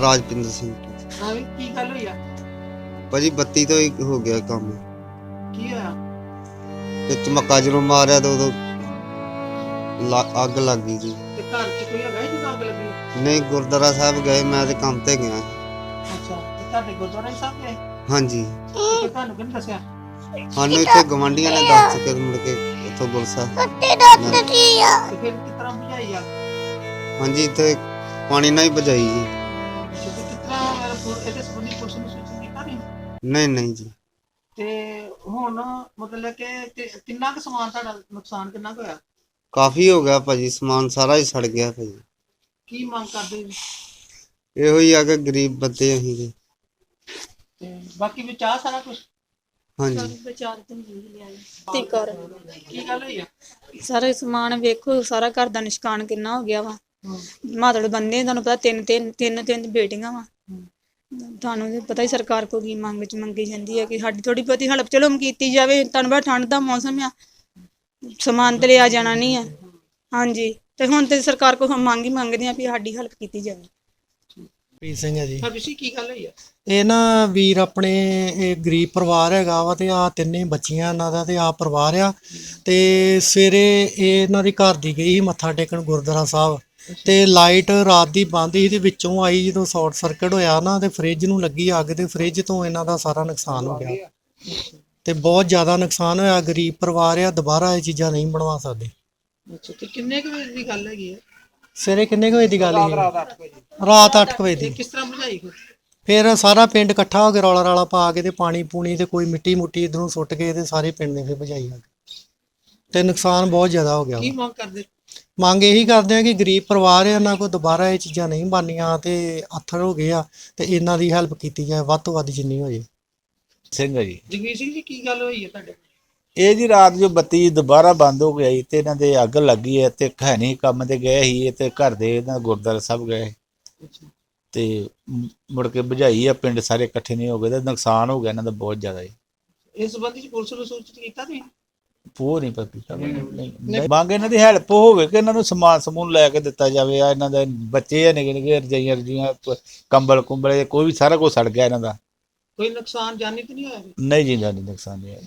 ਰਾਜਪਿੰਦਰ ਸਿੰਘ। ਹਾਂ ਵੀ ਕੀ ਗੱਲ ਹੋਈ ਆ? ਭਾਜੀ ਬੱਤੀ ਤੋਂ ਹੀ ਹੋ ਗਿਆ ਕੰਮ। ਕੀ ਹੋਇਆ? ਤੇ ਚਮੱਕਾ ਜਦੋਂ ਮਾਰਿਆ ਤਾਂ ਉਦੋਂ ਲਾ- ਅੱਗ ਲੱਗ ਗਈ ਜੀ ਤੇ ਘਰ 'ਚ ਕੋਈ ਹੈਗਾ ਜਿਹਨੂੰ ਅੱਗ ਲੱਗੀ ਨਹੀਂ ਗੁਰਦੁਆਰਾ ਸਾਹਿਬ ਗਏ ਮੈਂ ਤੇ ਕੰਮ ਤੇ ਗਿਆ। ਅੱਛਾ। ਤੁਹਾਡੇ ਗੁਰਦੁਆਰਾ ਸਾਹਿਬ ਗਏ? ਹਾਂਜੀ। ਤੇ ਤੁਹਾਨੂੰ ਕਿਹਨੇ ਦੱਸਿਆ? ਸਾਨੂੰ ਇੱਥੇ ਗਵੰਡੀਆਂ ਨੇ ਦੱਸ ਕੇ ਮੁੜ ਕੇ ਉੱਥੋਂ ਗੁਰਸਾ ਤੇ ਫਿਰ ਕਿਸ ਤਰ੍ਹਾਂ ਬੁਝਾਈ ਆ? ਹਾਂਜੀ ਇੱਥੇ ਪਾਣੀ ਨਾਲ ਹੀ ਬਜਾਈ ਜੀ। ਤੇ ਕਿਸ ਤਰ੍ਹਾਂ ਮੇਰਾ ਪੁ- ਇਹਦੇ ਸੰਬੰਧੀ ਪੁਲਿਸ ਨੂੰ ਸੂਚਿਤ ਕੀਤਾ ਨਹੀਂ? ਨਹੀਂ ਨਹੀਂ ਜੀ। ਤੇ ਹੁਣ ਮਤਲਬ ਕਿ ਕਿ- ਕਿੰਨਾ ਕੁ ਸਮਾਨ ਤੁਹਾਡਾ ਨੁਕਸਾਨ ਕਿੰਨਾ ਕੁ ਹੋਇਆ? ਕਾਫੀ ਹੋ ਗਿਆ ਭਾਜੀ ਸਮਾਨ ਸਾਰਾ ਹੀ ਸੜ ਗਿਆ ਭਾਜੀ। ਕੀ ਮੰਗ ਕਰਦੇ ਜੀ? ਇਹੋ ਹੀ ਆ ਕਿ ਗਰੀਬ ਬੰਦੇ ਅਸੀਂ ਜੀ। ਬਾਕੀ ਵਿੱਚ ਆ ਸਾਰਾ ਕੁਝ ਹਾਂਜੀ। ਵਿਚਾਰ ਤੇ ਨਹੀਂ ਲਿਆ ਤੇ ਕਰ ਕੀ ਗੱਲ ਹੋਈ ਆ? ਸਾਰਾ ਸਮਾਨ ਵੇਖੋ ਸਾਰਾ ਘਰ ਦਾ ਨਿਸ਼ਕਾਨ ਕਿੰਨਾ ਹੋ ਗਿਆ ਵਾ। ਮਾਤੜ ਬੰਦੇ ਤੁਹਾਨੂੰ ਪਤਾ ਤਿੰਨ ਤਿੰਨ ਤਿੰਨ ਤਿੰਨ ਬੇਟੀਆਂ ਵਾ। ਤੁਹਾਨੂੰ ਵੀ ਪਤਾ ਹੀ ਸਰਕਾਰ ਕੋ ਕੀ ਮੰਗ ਚ ਮੰਗੀ ਜਾਂਦੀ ਹੈ ਕਿ ਸਾਡੀ ਥੋੜੀ ਬਹੁਤੀ ਹਲਪ ਚਲੋ ਕੀਤੀ ਜਾਵੇ ਤੁਹਾਨੂੰ ਪਤਾ ਠੰਡ ਦਾ ਮੌਸਮ ਆ। ਸਮਾਨ ਤੇ ਲਿਆ ਜਾਣਾ ਨਹੀਂ ਆ। ਹਾਂਜੀ। ਤੇ ਹੁਣ ਤੇ ਸਰਕਾਰ ਕੋ ਮੰਗ ਹੀ ਮੰਗਦੇ ਆ ਵੀ ਸਾਡੀ ਹਲਪ ਕੀਤੀ ਜਾਵੇ। ਪ੍ਰੀਤ ਸਿੰਘ ਹੈ ਜੀ। ਸਰਵਿਸੀ ਕੀ ਗੱਲ ਹੋਈ ਆ? ਇਹ ਨਾ ਵੀਰ ਆਪਣੇ ਇਹ ਗਰੀਬ ਪਰਿਵਾਰ ਹੈਗਾ ਵਾ ਤੇ ਆ ਤਿੰਨੇ ਬੱਚੀਆਂ ਇਹਨਾਂ ਦਾ ਤੇ ਆ ਪਰਿਵਾਰ ਆ। ਤੇ ਸਵੇਰੇ ਇਹ ਇਹਨਾਂ ਦੀ ਘਰ ਦੀ ਗਈ ਸੀ ਮੱਥਾ ਟੇਕਣ ਗੁਰਦੁਆਰਾ ਸਾਹਿਬ। ਤੇ ਲਾਈਟ ਰਾਤ ਦੀ ਬੰਦ ਸੀ ਤੇ ਵਿੱਚੋਂ ਆਈ ਜਦੋਂ ਸ਼ਾਰਟ ਸਰਕਟ ਹੋਇਆ ਨਾ ਤੇ ਫ੍ਰਿਜ ਨੂੰ ਲੱਗੀ ਅੱਗ ਤੇ ਫ੍ਰਿਜ ਤੋਂ ਇਹਨਾਂ ਦਾ ਸਾਰਾ ਨੁਕਸਾਨ ਹੋ ਗਿਆ। ਤੇ ਬਹੁਤ ਜ਼ਿਆਦਾ ਨੁਕਸਾਨ ਹੋਇਆ ਗਰੀਬ ਪਰਿਵਾਰ ਆ ਦੁਬਾਰਾ ਇਹ ਚੀਜ਼ਾਂ ਨਹੀਂ ਬਣਵਾ ਸਕਦੇ। ਅੱਛਾ ਤੇ ਕਿੰਨੇ ਕੁ ਵਜੇ ਦੀ ਗੱਲ ਹੈਗੀ ਆ? ਸਵੇਰੇ ਕਿੰਨੇ ਕੁ ਵਜੇ ਦੀ ਗੱਲ ਹੈ ਰਾਤ 8 ਵਜੇ। ਰਾਤ 8 ਵਜੇ ਦੀ। ਕਿਸ ਤਰ੍ਹਾਂ ਬੁਝਾਈ ਫਿਰ? ਫਿਰ ਸਾਰਾ ਪਿੰਡ ਇਕੱਠਾ ਹੋ ਕੇ ਰੌਲਾ ਰਾਲਾ ਪਾ ਕੇ ਤੇ ਪਾਣੀ ਪੂਣੀ ਤੇ ਕੋਈ ਮਿੱਟੀ ਮੁੱਟੀ ਇਧਰੋਂ ਸੁੱਟ ਕੇ ਤੇ ਸਾਰੇ ਪਿੰਡ ਨੇ ਫਿਰ ਭਜਾਈ ਅੱਗ ਤੇ ਨੁਕਸਾਨ ਬਹੁਤ ਜ਼ਿਆਦਾ ਹੋ ਗਿਆ। ਕੀ ਮੰਗ ਕਰਦੇ? ਮੰਗ ਇਹੀ ਕਰਦੇ ਆ ਕਿ ਗਰੀਬ ਪਰਿਵਾਰ ਹੈ ਇਹਨਾਂ ਕੋਲ ਦੁਬਾਰਾ ਇਹ ਚੀਜ਼ਾਂ ਨਹੀਂ ਬਣਨੀਆਂ ਤੇ ਆਥਰ ਹੋ ਗਏ ਆ ਤੇ ਇਹਨਾਂ ਦੀ ਹੈਲਪ ਕੀਤੀ ਜਾਏ ਵੱਧ ਤੋਂ ਵੱਧ ਜਿੰਨੀ ਹੋ ਜੇ ਸਿੰਘ ਜੀ। ਜਗਵੀਰ ਸਿੰਘ ਜੀ ਕੀ ਗੱਲ ਹੋਈ ਹੈ ਤੁਹਾਡੇ ਇਹ ਜੀ ਰਾਤ ਜੋ ਬੱਤੀ ਦੁਬਾਰਾ ਬੰਦ ਹੋ ਗਈ ਤੇ ਇਹਨਾਂ ਦੇ ਅੱਗ ਲੱਗੀ ਹੈ ਤੇ ਖੈਣੀ ਕੰਮ ਤੇ ਗਏ ਸੀ ਤੇ ਘਰ ਦੇ ਇਹਨਾਂ ਗੁਰਦੁਆਰਾ ਸਾਹਿਬ ਗਏ ਤੇ ਮੁੜ ਕੇ ਬੁਝਾਈ ਆ ਪਿੰਡ ਸਾਰੇ ਇਕੱਠੇ ਨਹੀਂ ਹੋ ਗਏ ਤੇ ਨੁਕਸਾਨ ਹੋ ਗਿਆ ਇਹਨਾਂ ਦਾ ਬਹੁਤ ਜ਼ਿਆਦਾ ਜੀ। ਇਸ ਸੰਬੰਧੀ ਚ ਪੁਲਿਸ ਨੂੰ ਸੂਚਿਤ ਕੀਤਾ ਤੁਸੀਂ? ਪੂਰ ਨਹੀਂ ਪਤਾ ਕੀਤਾ ਨਹੀਂ ਮੰਗ ਇਹਨਾਂ ਦੀ ਹੈਲਪ ਹੋਵੇ ਕਿ ਇਹਨਾਂ ਨੂੰ ਸਮਾਨ ਸਮੂਨ ਲੈ ਕੇ ਦਿੱਤਾ ਜਾਵੇ ਆ ਇਹਨਾਂ ਦੇ ਬੱਚੇ ਆ ਨਿੱਕੇ ਨਿੱਕੇ ਰਜਾਈਆਂ ਰਜੀਆਂ ਕੰਬਲ ਕੁੰਬਲੇ ਕੋਈ ਵੀ ਸਾਰਾ ਕੁਝ ਸੜ ਗਿਆ ਇਹਨਾਂ ਦਾ। ਕੋਈ ਨੁਕਸਾਨ ਜਾਨੀ ਤੇ ਨਹੀਂ ਹੋਇਆ? ਨਹੀਂ ਜੀ ਜਾਨੀ ਨੁਕਸਾਨ ਨਹੀਂ ਹੋਇਆ।